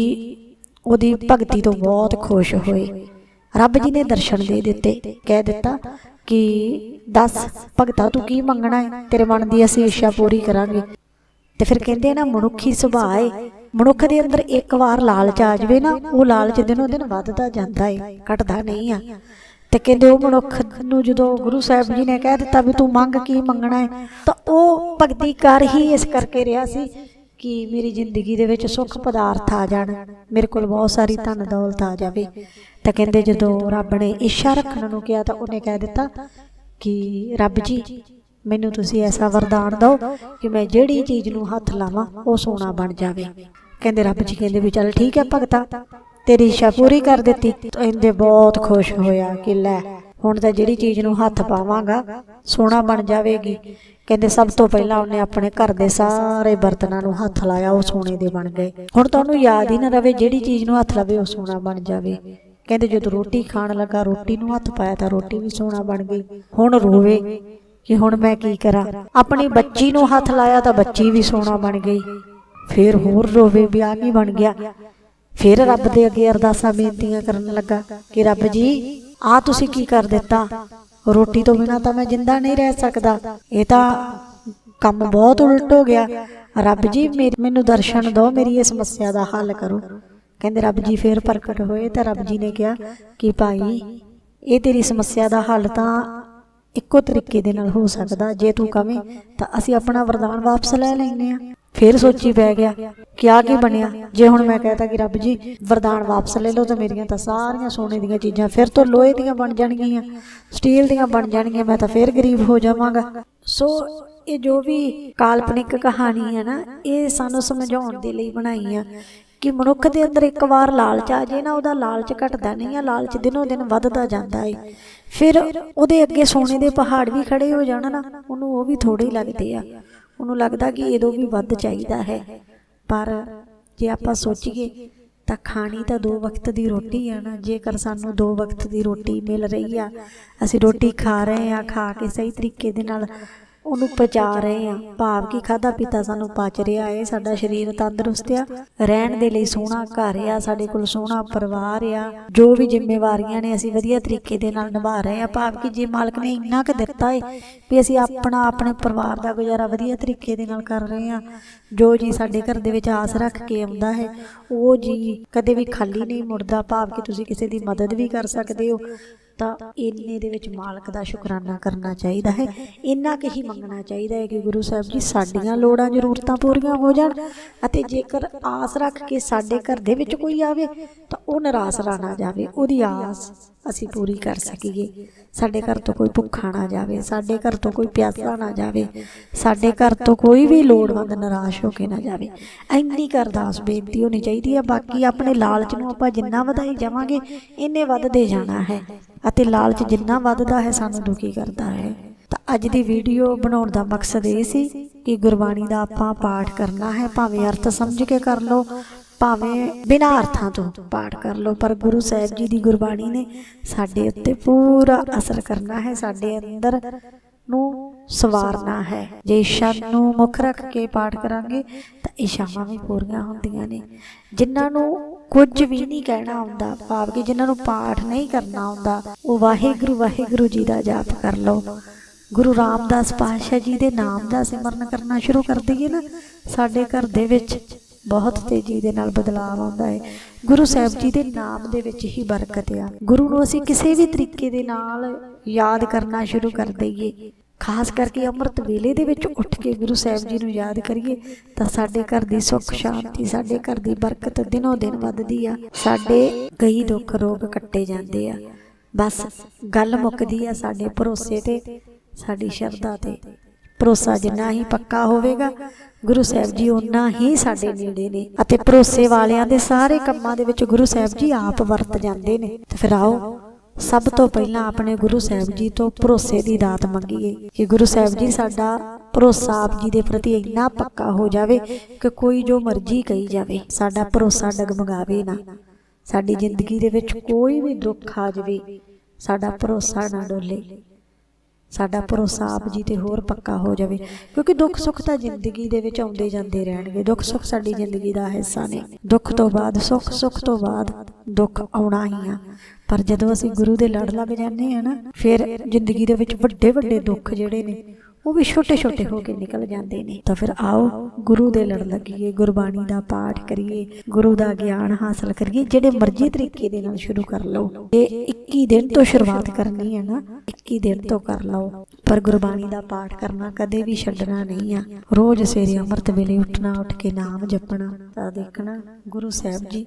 A: ਉਹਦੀ ਭਗਤੀ ਤੋਂ ਬਹੁਤ ਖੁਸ਼ ਹੋਏ। ਰੱਬ ਜੀ ਨੇ ਦਰਸ਼ਨ ਦੇ ਦਿੱਤੇ। ਕਹਿ ਦਿੱਤਾ ਕਿ ਦੱਸ, ਭਗਤਾ ਤੂੰ ਕੀ ਮੰਗਣਾ ਹੈ? ਤੇਰੇ ਮਨ ਦੀ ਅਸੀਂ ਇੱਛਾ ਪੂਰੀ ਕਰਾਂਗੇ। ਤੇ ਫਿਰ ਕਹਿੰਦੇ ਨਾ, ਮਨੁੱਖੀ ਸੁਭਾਅ ਹੈ ਮਨੁੱਖ ਦੇ ਅੰਦਰ ਇੱਕ ਵਾਰ ਲਾਲਚ ਆ ਜਾਵੇ ਨਾ, ਉਹ ਲਾਲਚ ਦਿਨੋਂ ਦਿਨ ਵੱਧਦਾ ਜਾਂਦਾ ਹੈ ਘਟਦਾ ਨਹੀਂ ਆ। ਤੇ ਕਹਿੰਦੇ ਉਹ ਮਨੁੱਖ ਨੂੰ ਜਦੋਂ ਗੁਰੂ ਸਾਹਿਬ ਜੀ ਨੇ ਕਹਿ ਦਿੱਤਾ ਵੀ ਤੂੰ ਮੰਗ ਕੀ ਮੰਗਣਾ ਹੈ ਤਾਂ ਉਹ ਭਗਤੀ ਕਰ ਹੀ ਇਸ ਕਰਕੇ ਰਿਹਾ ਸੀ ਕਿ ਮੇਰੀ ਜ਼ਿੰਦਗੀ ਦੇ ਵਿੱਚ ਸੁੱਖ ਪਦਾਰਥ ਆ ਜਾਣ, ਮੇਰੇ ਕੋਲ ਬਹੁਤ ਸਾਰੀ ਧਨ ਦੌਲਤ ਆ ਜਾਵੇ। ਤਾਂ ਕਹਿੰਦੇ ਜਦੋਂ ਰੱਬ ਨੇ ਇੱਛਾ ਰੱਖਣ ਨੂੰ ਕਿਹਾ ਤਾਂ ਉਹਨੇ ਕਹਿ ਦਿੱਤਾ ਕਿ ਰੱਬ ਜੀ ਮੈਨੂੰ ਤੁਸੀਂ ਐਸਾ ਵਰਦਾਨ ਦਿਓ ਕਿ ਮੈਂ ਜਿਹੜੀ ਚੀਜ਼ ਨੂੰ ਹੱਥ ਲਾਵਾਂ, ਉਹ ਸੋਨਾ ਬਣ ਜਾਵੇ। ਕਹਿੰਦੇ ਰੱਬ ਜੀ ਕਹਿੰਦੇ ਵੀ ਚੱਲ ਠੀਕ ਹੈ ਭਗਤਾ, ਤੇਰੀ ਇੱਛਾ ਪੂਰੀ ਕਰ ਦਿੱਤੀ। ਤਾਂ ਇਹਦੇ ਬਹੁਤ ਖੁਸ਼ ਹੋਇਆ ਕਿ ਲੈ, ਹੁਣ ਤਾਂ ਜਿਹੜੀ ਚੀਜ਼ ਨੂੰ ਹੱਥ ਪਾਵਾਂਗਾ, ਸੋਨਾ ਬਣ ਜਾਵੇਗੀ। ਕਹਿੰਦੇ ਸਭ ਤੋਂ ਪਹਿਲਾਂ ਉਹਨੇ ਆਪਣੇ ਘਰ ਦੇ ਸਾਰੇ ਬਰਤਨਾਂ ਨੂੰ ਹੱਥ ਲਾਇਆ, ਉਹ ਸੋਨੇ ਦੇ ਬਣ ਗਏ। ਹੁਣ ਤਾਂ ਉਹਨੂੰ ਯਾਦ ਹੀ ਨਾ ਰਵੇ ਜਿਹੜੀ ਚੀਜ਼ ਨੂੰ ਹੱਥ ਲਾਵੇ, ਉਹ ਸੋਨਾ ਬਣ ਜਾਵੇ। ਕਹਿੰਦੇ ਜਦੋਂ ਰੋਟੀ ਖਾਣ ਲੱਗਾ, ਰੋਟੀ ਨੂੰ ਹੱਥ ਪਾਇਆ ਤਾਂ ਰੋਟੀ ਵੀ ਸੋਨਾ ਬਣ ਗਈ। ਹੁਣ ਰੋਵੇ। ਕਿ ਹੁਣ ਮੈਂ ਕੀ ਕਰਾਂ? ਆਪਣੀ ਬੱਚੀ ਨੂੰ ਹੱਥ ਲਾਇਆ ਤਾਂ ਬੱਚੀ ਵੀ ਸੋਨਾ ਬਣ ਗਈ। ਫਿਰ ਹੋਰ ਰੋਵੇ ਵਿਆਹ ਨਹੀਂ ਬਣ ਗਿਆ। ਫਿਰ ਰੱਬ ਦੇ ਅੱਗੇ ਅਰਦਾਸਾਂ ਬੇਨਤੀਆਂ ਕਰਨ ਲੱਗਾ ਕਿ ਰੱਬ ਜੀ ਆ ਤੁਸੀਂ ਕੀ ਕਰ ਦਿੱਤਾ? ਰੋਟੀ ਤੋਂ ਬਿਨਾ ਤਾਂ ਮੈਂ ਜਿੰਦਾ ਨਹੀਂ ਰਹਿ ਸਕਦਾ। ਇਹ ਤਾਂ ਕੰਮ ਬਹੁਤ ਉਲਟ ਹੋ ਗਿਆ। ਰੱਬ ਜੀ, ਮੇਰ- ਮੈਨੂੰ ਦਰਸ਼ਨ ਦਿਓ, ਮੇਰੀ ਇਹ ਸਮੱਸਿਆ ਦਾ ਹੱਲ ਕਰੋ। ਕਹਿੰਦੇ ਰੱਬ ਜੀ ਫੇਰ ਪ੍ਰਗਟ ਹੋਏ ਤਾਂ ਰੱਬ ਜੀ ਨੇ ਕਿਹਾ ਕਿ ਭਾਈ, ਇਹ ਤੇਰੀ ਸਮੱਸਿਆ ਦਾ ਹੱਲ ਤਾਂ ਇੱਕੋ ਤਰੀਕੇ ਦੇ ਨਾਲ ਹੋ ਸਕਦਾ। ਜੇ ਤੂੰ ਕਵੇਂ, ਤਾਂ ਅਸੀਂ ਆਪਣਾ ਵਰਦਾਨ ਵਾਪਸ ਲੈ ਲੈਂਦੇ ਆ ਫਿਰ ਸੋਚੀ ਪੈ ਗਿਆ ਕਿ ਆ ਕੀ ਬਣਿਆ। ਜੇ ਹੁਣ ਮੈਂ ਕਹਤਾ ਕਿ ਰੱਬ ਜੀ, ਵਰਦਾਨ ਵਾਪਸ ਲੈ ਲਓ ਤਾਂ ਮੇਰੀਆਂ ਤਾਂ ਸਾਰੀਆਂ ਸੋਨੇ ਦੀਆਂ ਚੀਜ਼ਾਂ ਫਿਰ ਤੋਂ ਲੋਹੇ ਦੀਆਂ ਬਣ ਜਾਣਗੀਆਂ। ਸਟੀਲ ਦੀਆਂ ਬਣ ਜਾਣਗੀਆਂ, ਮੈਂ ਤਾਂ ਫਿਰ ਗਰੀਬ ਹੋ ਜਾਵਾਂਗਾ। ਸੋ ਇਹ ਜੋ ਵੀ ਕਾਲਪਨਿਕ ਕਹਾਣੀ ਹੈ ਨਾ, ਇਹ ਸਾਨੂੰ ਸਮਝਾਉਣ ਦੇ ਲਈ ਬਣਾਈ ਆ ਕਿ ਮਨੁੱਖ ਦੇ ਅੰਦਰ ਇੱਕ ਵਾਰ ਲਾਲਚ ਆ ਜੇ ਨਾ, ਉਹਦਾ ਲਾਲਚ ਘਟਦਾ ਨਹੀਂ ਆ, ਲਾਲਚ ਦਿਨੋਂ ਦਿਨ ਵੱਧਦਾ ਜਾਂਦਾ ਏ। ਫਿਰ ਉਹਦੇ ਅੱਗੇ ਸੋਨੇ ਦੇ ਪਹਾੜ ਵੀ ਖੜੇ ਹੋ ਜਾਣ ਨਾ, ਉਹਨੂੰ ਉਹ ਵੀ ਥੋੜੇ ਹੀ ਲੱਗਦੇ ਆ। ਉਹਨੂੰ ਲੱਗਦਾ ਕਿ ਇਹਦੋਂ ਵੀ ਵੱਧ ਚਾਹੀਦਾ ਹੈ। ਪਰ ਜੇ ਆਪਾਂ ਸੋਚੀਏ ਤਾਂ ਖਾਣੀ ਤਾਂ ਦੋ ਵਕਤ ਦੀ ਰੋਟੀ ਆ ਨਾ, ਜੇਕਰ ਸਾਨੂੰ ਦੋ ਵਕਤ ਦੀ ਰੋਟੀ ਮਿਲ ਰਹੀ ਆ, ਅਸੀਂ ਰੋਟੀ ਖਾ ਰਹੇ ਆ, ਖਾ ਕੇ ਸਹੀ ਤਰੀਕੇ ਦੇ ਨਾਲ ਉਹਨੂੰ ਪਚਾ ਰਹੇ ਆ ਭਾਵ ਕਿ ਖਾਦਾ ਪੀਤਾ ਸਾਨੂੰ ਪਚ ਰਿਹਾ ਏ ਸਾਡਾ ਸਰੀਰ ਤੰਦਰੁਸਤ ਆ। ਰਹਿਣ ਦੇ ਲਈ ਸੋਹਣਾ ਘਰ ਆ। ਸਾਡੇ ਕੋਲ ਸੋਹਣਾ ਪਰਿਵਾਰ ਆ। ਜੋ ਵੀ ਜ਼ਿੰਮੇਵਾਰੀਆਂ ਨੇ ਅਸੀਂ ਵਧੀਆ ਤਰੀਕੇ ਦੇ ਨਾਲ ਨਿਭਾ ਰਹੇ ਆ ਭਾਵ ਕਿ ਜੇ ਮਾਲਕ ਨੇ ਇੰਨਾ ਕੁ ਦਿੱਤਾ ਏ ਵੀ ਅਸੀਂ ਆਪਣਾ ਆਪਣੇ ਪਰਿਵਾਰ ਦਾ ਗੁਜ਼ਾਰਾ ਵਧੀਆ ਤਰੀਕੇ ਦੇ ਨਾਲ ਕਰ ਰਹੇ ਆ ਜੋ ਜੀ ਸਾਡੇ ਘਰ ਦੇ ਵਿੱਚ ਆਸ ਰੱਖ ਕੇ ਆਉਂਦਾ ਹੈ, ਉਹ ਜੀ ਕਦੇ ਵੀ ਖਾਲੀ ਨਹੀਂ ਮੁੜਦਾ। ਭਾਵ ਕਿ ਤੁਸੀਂ ਕਿਸੇ ਦੀ ਮਦਦ ਵੀ ਕਰ ਸਕਦੇ ਹੋ। ਤਾਂ ਇੰਨੇ ਦੇ ਵਿੱਚ ਮਾਲਕ ਦਾ ਸ਼ੁਕਰਾਨਾ ਕਰਨਾ ਚਾਹੀਦਾ ਹੈ। ਇੰਨਾ ਕੁ ਹੀ ਮੰਗਣਾ ਚਾਹੀਦਾ ਹੈ ਕਿ ਗੁਰੂ ਸਾਹਿਬ ਜੀ ਸਾਡੀਆਂ ਲੋੜਾਂ ਜ਼ਰੂਰਤਾਂ ਪੂਰੀਆਂ ਹੋ ਜਾਣ ਅਤੇ ਜੇਕਰ ਆਸ ਰੱਖ ਕੇ ਸਾਡੇ ਘਰ ਦੇ ਵਿੱਚ ਕੋਈ ਆਵੇ ਤਾਂ ਉਹ ਨਿਰਾਸ਼ ਨਾ ਜਾਵੇ, ਉਹਦੀ ਆਸ ਅਸੀਂ ਪੂਰੀ ਕਰ ਸਕੀਏ। ਸਾਡੇ ਘਰ ਤੋਂ ਕੋਈ ਭੁੱਖਾ ਨਾ ਜਾਵੇ, ਸਾਡੇ ਘਰ ਤੋਂ ਕੋਈ ਪਿਆਸਾ ਨਾ ਜਾਵੇ, ਸਾਡੇ ਘਰ ਤੋਂ ਕੋਈ ਵੀ ਲੋੜਵੰਦ ਨਿਰਾਸ਼ ਹੋ ਕੇ ਨਾ ਜਾਵੇ। ਇੰਨੀ ਕੁ ਅਰਦਾਸ, ਬੇਨਤੀ ਹੋਣੀ ਚਾਹੀਦੀ ਹੈ। ਬਾਕੀ ਆਪਣੇ ਲਾਲਚ ਨੂੰ ਆਪਾਂ ਜਿੰਨਾ ਵਧਾਈ ਜਾਵਾਂਗੇ, ਇੰਨੇ ਵੱਧਦੇ ਜਾਣਾ ਹੈ। ਅਤੇ ਲਾਲਚ ਜਿੰਨਾ ਵੱਧਦਾ ਹੈ, ਸਾਨੂੰ ਦੁਖੀ ਕਰਦਾ ਹੈ। ਤਾਂ ਅੱਜ ਦੀ ਵੀਡੀਓ ਬਣਾਉਣ ਦਾ ਮਕਸਦ ਇਹ ਸੀ ਕਿ ਗੁਰਬਾਣੀ ਦਾ ਆਪਾਂ ਪਾਠ ਕਰਨਾ ਹੈ। ਭਾਵੇਂ ਅਰਥ ਸਮਝ ਕੇ ਕਰ ਲਓ, ਭਾਵੇਂ ਬਿਨਾਂ ਅਰਥਾਂ ਤੋਂ ਪਾਠ ਕਰ ਲਓ, ਪਰ ਗੁਰੂ ਸਾਹਿਬ ਜੀ ਦੀ ਗੁਰਬਾਣੀ ਨੇ ਸਾਡੇ ਉੱਤੇ ਪੂਰਾ ਅਸਰ ਕਰਨਾ ਹੈ, ਸਾਡੇ ਅੰਦਰ ਨੂੰ ਸਵਾਰਨਾ ਹੈ। ਜੇ ਇਸ਼ਾ ਨੂੰ ਮੁੱਖ ਰੱਖ ਕੇ ਪਾਠ ਕਰਾਂਗੇ, ਤਾਂ ਇਸ਼ਾਵਾਂ ਵੀ ਪੂਰੀਆਂ ਹੁੰਦੀਆਂ ਨੇ। ਜਿਨ੍ਹਾਂ ਨੂੰ ਕੁਝ ਵੀ ਨਹੀਂ ਕਹਿਣਾ ਆਉਂਦਾ, ਭਾਵ ਕਿ ਜਿਨ੍ਹਾਂ ਨੂੰ ਪਾਠ ਨਹੀਂ ਕਰਨਾ ਆਉਂਦਾ, ਉਹ ਵਾਹਿਗੁਰੂ ਵਾਹਿਗੁਰੂ ਜੀ ਦਾ ਜਾਪ ਕਰ ਲਓ। ਗੁਰੂ ਰਾਮਦਾਸ ਪਾਤਸ਼ਾਹ ਜੀ ਦੇ ਨਾਮ ਦਾ ਸਿਮਰਨ ਕਰਨਾ ਸ਼ੁਰੂ ਕਰ ਦਈਏ ਨਾ, ਸਾਡੇ ਘਰ ਦੇ ਵਿੱਚ ਬਹੁਤ ਤੇਜ਼ੀ ਦੇ ਨਾਲ ਬਦਲਾਅ ਆਉਂਦਾ ਹੈ। ਗੁਰੂ ਸਾਹਿਬ ਜੀ ਦੇ ਨਾਮ ਦੇ ਵਿੱਚ ਹੀ ਬਰਕਤ ਆ। ਗੁਰੂ ਨੂੰ ਅਸੀਂ ਕਿਸੇ ਵੀ ਤਰੀਕੇ ਦੇ ਨਾਲ ਯਾਦ ਕਰਨਾ ਸ਼ੁਰੂ ਕਰ ਦਈਏ। ਖਾਸ ਕਰਕੇ ਅੰਮ੍ਰਿਤ ਵੇਲੇ ਦੇ ਵਿੱਚ ਉੱਠ ਕੇ ਗੁਰੂ ਸਾਹਿਬ ਜੀ ਨੂੰ ਯਾਦ ਕਰੀਏ, ਤਾਂ ਸਾਡੇ ਘਰ ਦੀ ਸੁੱਖ, ਸ਼ਾਂਤੀ, ਸਾਡੇ ਘਰ ਦੀ ਬਰਕਤ ਦਿਨੋਂ ਦਿਨ ਵੱਧਦੀ ਆ। ਸਾਡੇ ਕਈ ਦੁੱਖ ਰੋਗ ਕੱਟੇ ਜਾਂਦੇ ਆ। ਬਸ ਗੱਲ ਮੁੱਕਦੀ ਆ ਸਾਡੇ ਭਰੋਸੇ ਤੇ, ਸਾਡੀ ਸ਼ਰਧਾ ਤੇ। ਭਰੋਸਾ ਜਿੰਨਾ ਹੀ ਪੱਕਾ ਹੋਵੇਗਾ, ਗੁਰੂ ਸਾਹਿਬ ਜੀ ਉਨਾ ਹੀ ਸਾਡੇ ਨੇੜੇ ਨੇ। ਅਤੇ ਭਰੋਸੇ ਵਾਲਿਆਂ ਦੇ ਸਾਰੇ ਕੰਮਾਂ ਦੇ ਵਿੱਚ ਗੁਰੂ ਸਾਹਿਬ ਜੀ ਆਪ ਵਰਤ ਜਾਂਦੇ ਨੇ। ਤੇ ਫਿਰ ਆਓ ਸਭ ਤੋਂ ਪਹਿਲਾਂ ਆਪਣੇ ਗੁਰੂ ਸਾਹਿਬ ਜੀ ਤੋਂ ਭਰੋਸੇ ਦੀ ਦਾਤ ਮੰਗੀਏ ਕਿ ਗੁਰੂ ਸਾਹਿਬ ਜੀ, ਸਾਡਾ ਭਰੋਸਾ ਆਪ ਜੀ ਦੇ ਪ੍ਰਤੀ ਇੰਨਾ ਪੱਕਾ ਹੋ ਜਾਵੇ ਕਿ ਕੋਈ ਜੋ ਮਰਜ਼ੀ ਕਹੀ ਜਾਵੇ, ਸਾਡਾ ਭਰੋਸਾ ਡਗਮਗਾਵੇ ਨਾ। ਸਾਡੀ ਜ਼ਿੰਦਗੀ ਦੇ ਵਿੱਚ ਕੋਈ ਵੀ ਦੁੱਖ ਆ ਜਾਵੇ, ਸਾਡਾ ਭਰੋਸਾ ਨਾ ਡੋਲੇ। ਸਾਡਾ ਭਰੋਸਾ ਆਪ ਜੀ ਤੇ ਹੋਰ ਪੱਕਾ ਹੋ ਜਾਵੇ ਕਿਉਂਕਿ ਦੁੱਖ ਸੁੱਖ ਤਾਂ ਜ਼ਿੰਦਗੀ ਦੇ ਵਿੱਚ ਆਉਂਦੇ ਜਾਂਦੇ ਰਹਿਣਗੇ ਦੁੱਖ ਸੁੱਖ ਸਾਡੀ ਜ਼ਿੰਦਗੀ ਦਾ ਹਿੱਸਾ ਨੇ। ਦੁੱਖ ਤੋਂ ਬਾਅਦ ਸੁੱਖ ਸੁੱਖ ਤੋਂ ਬਾਅਦ ਦੁੱਖ ਆਉਣਾ ਹੀ ਆ। ਪਰ ਜਦੋਂ ਅਸੀਂ ਗੁਰੂ ਦੇ ਲੜ ਲੱਗ ਜਾਂਦੇ ਆ ਨਾ ਫਿਰ ਜ਼ਿੰਦਗੀ ਦੇ ਵਿੱਚ ਵੱਡੇ ਵੱਡੇ ਦੁੱਖ ਜਿਹੜੇ ਨੇ ਉਹ ਵੀ ਛੋਟੇ ਛੋਟੇ ਹੋ ਕੇ ਨਿਕਲ ਜਾਂਦੇ ਨੇ। ਤਾਂ ਫਿਰ ਆਓ, ਗੁਰੂ ਦੇ ਲੜ ਲੱਗੀਏ, ਗੁਰਬਾਣੀ ਦਾ ਪਾਠ ਕਰੀਏ, ਗੁਰੂ ਦਾ ਗਿਆਨ ਹਾਸਲ ਕਰੀਏ, ਜਿਹੜੇ ਮਰਜ਼ੀ ਤਰੀਕੇ ਦੇ ਨਾਲ ਸ਼ੁਰੂ ਕਰ ਲਓ। ਇਹ 21 ਦਿਨ ਤੋਂ ਸ਼ੁਰੂਆਤ ਕਰਨੀ ਹੈ ਨਾ 21 ਦਿਨ ਤੋਂ ਕਰ ਲਓ। ਪਰ ਗੁਰਬਾਣੀ ਦਾ ਪਾਠ ਕਰਨਾ ਕਦੇ ਵੀ ਛੱਡਣਾ ਨਹੀਂ ਆ। ਰੋਜ਼ ਸਵੇਰੇ ਅੰਮ੍ਰਿਤ ਵੇਲੇ ਉੱਠਣਾ, ਉੱਠ ਕੇ ਨਾਮ ਜਪਣਾ, ਤਾਂ ਦੇਖਣਾ ਗੁਰੂ ਸਾਹਿਬ ਜੀ